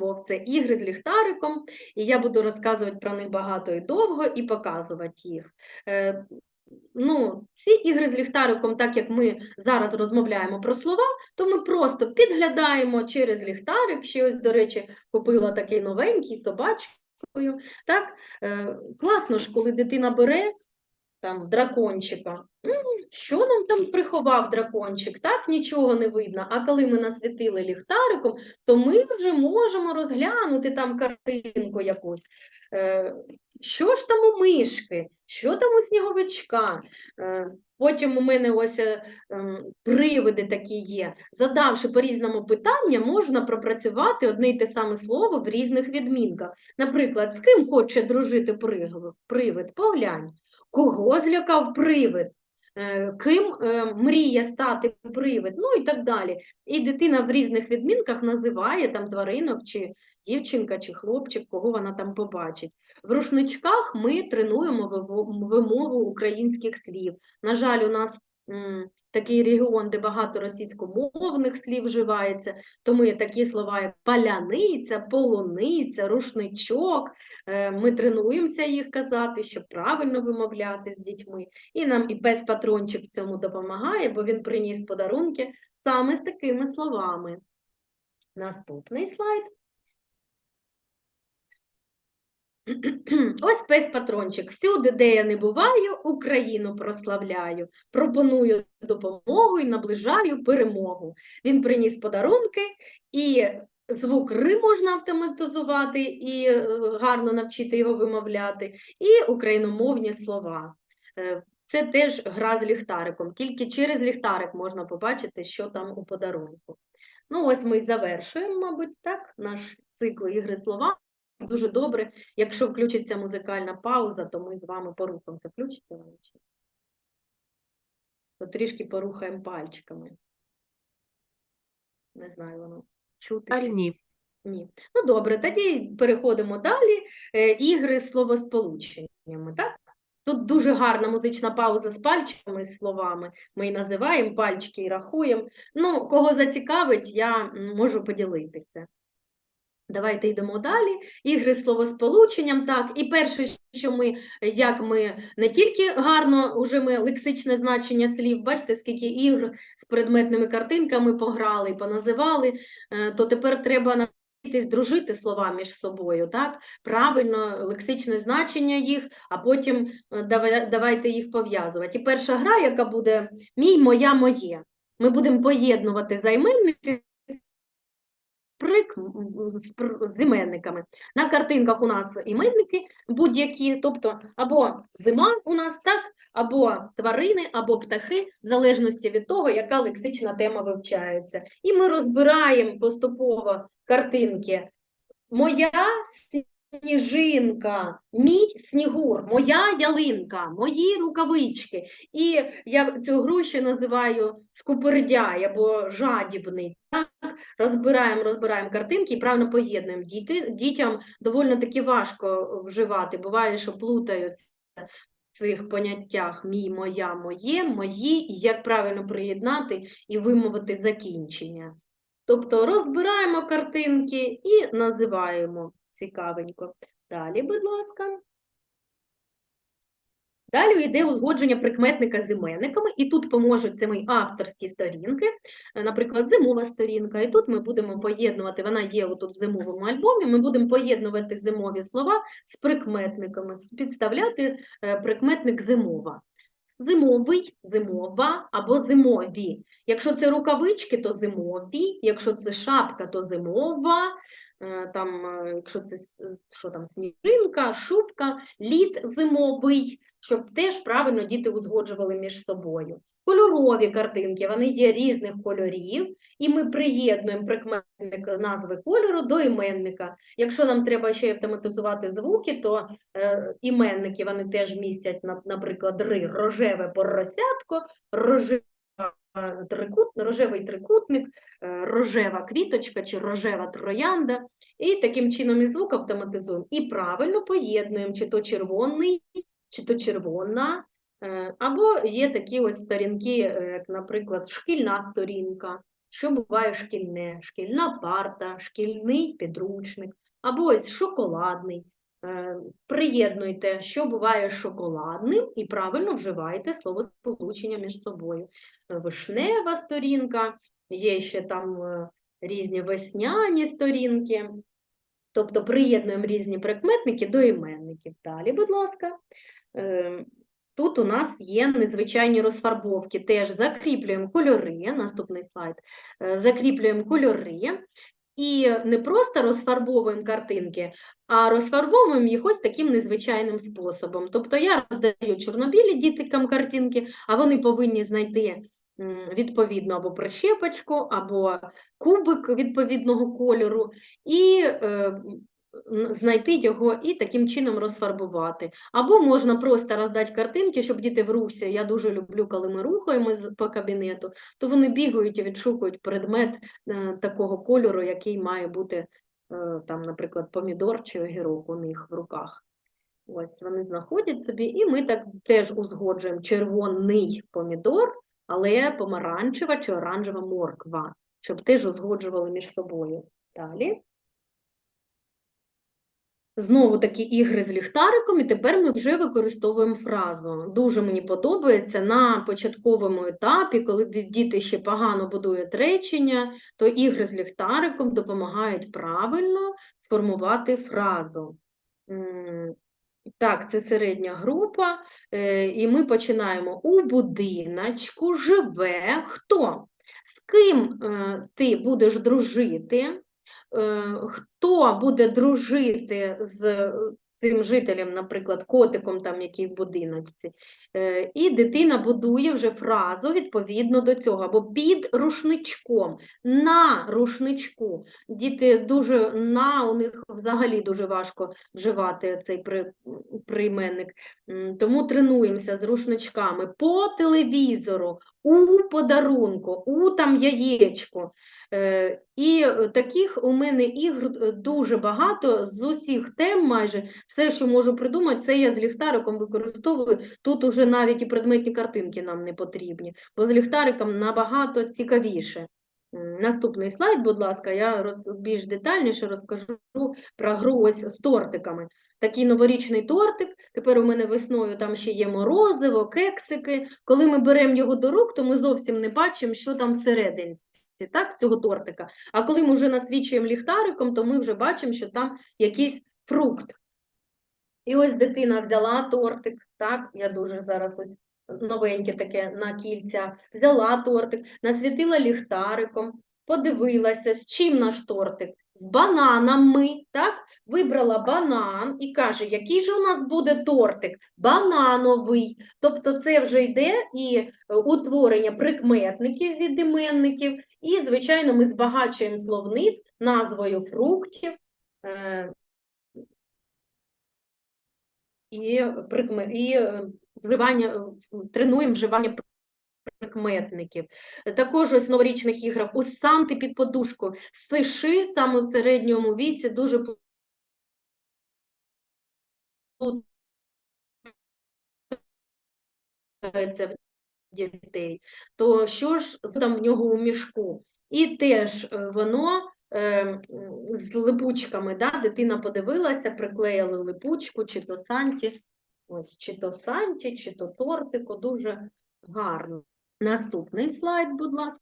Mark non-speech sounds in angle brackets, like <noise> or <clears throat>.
любов. Це ігри з ліхтариком, і я буду розказувати про них багато і довго і показувати їх. Е, Ну, ці ігри з ліхтариком, так як ми зараз розмовляємо про слова, то ми просто підглядаємо через ліхтарик. Ще ось, до речі, купила такий новенький собачкою. Так? Е, Класно ж, коли дитина бере там дракончика. Що нам там приховав дракончик? Так нічого не видно. А коли ми насвітили ліхтариком, то ми вже можемо розглянути там картинку якусь. Що ж там у мишки? Що там у сніговичка? Е, Потім у мене ось е, ем, привиди такі є. Задавши по різному питання, можна пропрацювати одне й те саме слово в різних відмінках. Наприклад, з ким хоче дружити привид? Поглянь. Кого злякав привид? Е, Ким мріє стати привид? Ну і так далі. І дитина в різних відмінках називає там тваринок, чи дівчинка, чи хлопчик, кого вона там побачить. В рушничках ми тренуємо вимову українських слів. На жаль, у нас такий регіон, де багато російськомовних слів вживається, тому є такі слова, як паляниця, полуниця, рушничок. Е, Ми тренуємося їх казати, щоб правильно вимовляти з дітьми. І нам і пес патрончик в цьому допомагає, бо він приніс подарунки саме з такими словами. Наступний слайд. <clears throat> Ось пес патрончик. Всюди, де я не буваю, Україну прославляю. Пропоную допомогу і наближаю перемогу. Він приніс подарунки, і звук Р можна автоматизувати і е, гарно навчити його вимовляти, і україномовні слова. Е, Це теж гра з ліхтариком. Тільки через ліхтарик можна побачити, що там у подарунку. Ну, ось ми й завершуємо, мабуть, так, наш цикл ігри слова. Дуже добре. Якщо включиться музикальна пауза, то ми з вами порухаємося. Включиться вона чи? То трішки порухаємо пальчиками. Не знаю, воно чути. Аль чи ні. ні. Ну добре, тоді переходимо далі. Е, ігри з словосполученнями, так? Тут дуже гарна музична пауза з пальчиками, з словами. Ми і називаємо пальчики і рахуємо. Ну, кого зацікавить, я можу поділитися. Давайте йдемо далі. Ігри з словосполученням. Так, і перше, що ми, як ми не тільки гарно уже ми лексичне значення слів, бачите, скільки ігр з предметними картинками пограли, поназивали, е, то тепер треба навчитись дружити слова між собою, так? Правильно, лексичне значення їх, а потім е, давайте їх пов'язувати. І перша гра, яка буде мій, моя, моє. Ми будемо поєднувати займенники прик з іменниками. На картинках у нас іменники будь-які, тобто або зима у нас так, або тварини, або птахи, в залежності від того, яка лексична тема вивчається. І ми розбираємо поступово картинки. Моя сніжинка, мій снігур, моя ялинка, мої рукавички. І я цю гру ще називаю скупердяй або жадібний. Так? Розбираємо, розбираємо картинки і правильно поєднуємо. Діти, дітям доволі таки важко вживати. Буває, що плутаються в цих поняттях мій, моя, моє, мої, і як правильно приєднати і вимовити закінчення. Тобто розбираємо картинки і називаємо цікавенько. Далі, будь ласка. Далі йде узгодження прикметника з іменниками, і тут поможуть це мої авторські сторінки, е, наприклад, зимова сторінка. І тут ми будемо поєднувати, вона є отут в зимовому альбомі, ми будемо поєднувати зимові слова з прикметниками, підставляти е, прикметник зимова. Зимовий, зимова або зимові. Якщо це рукавички, то зимові, якщо це шапка, то зимова, там, е, якщо це е, що там, сніжинка, шубка, лід зимовий, щоб теж правильно діти узгоджували між собою. Кольорові картинки, вони є різних кольорів, і ми приєднуємо прикметник назви кольору до іменника. Якщо нам треба ще автоматизувати звуки, то е, іменники вони теж містять, наприклад, ри, рожеве поросятко, рожева е, трикут, рожевий трикутник, е, рожева квіточка чи рожева троянда. І таким чином і звук автоматизуємо. І правильно поєднуємо, чи то червоний, чи то червона. Е, Або є такі ось сторінки, як, наприклад, шкільна сторінка, що буває шкільне, шкільна парта, шкільний підручник, або ось шоколадний. Е, Приєднуйте, що буває шоколадним, і правильно вживайте словосполучення між собою. Е, Вишнева сторінка, є ще там е, різні весняні сторінки. Тобто приєднуємо різні прикметники до іменників. Далі, будь ласка. Тут у нас є незвичайні розфарбовки. Теж закріплюємо кольори, наступний слайд. Закріплюємо кольори і не просто розфарбовуємо картинки, а розфарбовуємо їх ось таким незвичайним способом. Тобто я роздаю чорнобілі дітикам картинки, а вони повинні знайти відповідно або прищепочку, або кубик відповідного кольору, і е, знайти його і таким чином розфарбувати. Або можна просто роздати картинки, щоб діти в русі. Я дуже люблю, коли ми рухаємось по кабінету, то вони бігають і відшукують предмет е, такого кольору, який має бути, е, там, наприклад, помідор чи огірок у них в руках. Ось вони знаходять собі, і ми так теж узгоджуємо червоний помідор, але помаранчева чи оранжева морква, щоб теж узгоджували між собою. Далі. Знову такі ігри з ліхтариком, і тепер ми вже використовуємо фразу. Дуже мені подобається на початковому етапі, коли діти ще погано будують речення, то ігри з ліхтариком допомагають правильно сформувати фразу. Так, це середня група, е, і ми починаємо. У будиночку живе хто? З ким е, ти будеш дружити? Е, Хто буде дружити з е, цим жителем, наприклад, котиком, там, який в будиночці? Е, І дитина будує вже фразу відповідно до цього, або під рушничком, на рушничку. Діти дуже на, у них взагалі дуже важко вживати цей прийменник. Тому тренуємося з рушничками по телевізору, у подарунку, у там яєчку. Е, І е, таких у мене ігр е, дуже багато з усіх тем майже. Все, що можу придумати, це я з ліхтариком використовую. Тут уже навіть і предметні картинки нам не потрібні, бо з ліхтариком набагато цікавіше. Наступний слайд, будь ласка, я роз, більш детальніше розкажу про гру ось з тортиками. Такий новорічний тортик. Тепер у мене весною там ще є морозиво, кексики. Коли ми беремо його до рук, то ми зовсім не бачимо, що там всередині так, цього тортика. А коли ми вже насвічуємо ліхтариком, то ми вже бачимо, що там якийсь фрукт. І ось дитина взяла тортик, так, я дуже зараз ось новеньке таке на кільця, взяла тортик, насвітила ліхтариком, подивилася, з чим наш тортик? З бананами, так? Вибрала банан і каже, який же у нас буде тортик? Банановий. Тобто це вже йде і е, утворення прикметників від іменників, і, звичайно, ми збагачуємо словник назвою фруктів, е, і, і е, вживання, тренуємо вживання прикметників. Також ось в новорічних іграх у Санти під подушку. Сиши саме в середньому віці дуже в дітей. То що ж там в нього у мішку? І теж е, воно е, з липучками, да? дитина подивилася, приклеїли липучку, чи то санті, ось, чи то санті, чи то тортику, дуже гарно. Наступний слайд, будь ласка.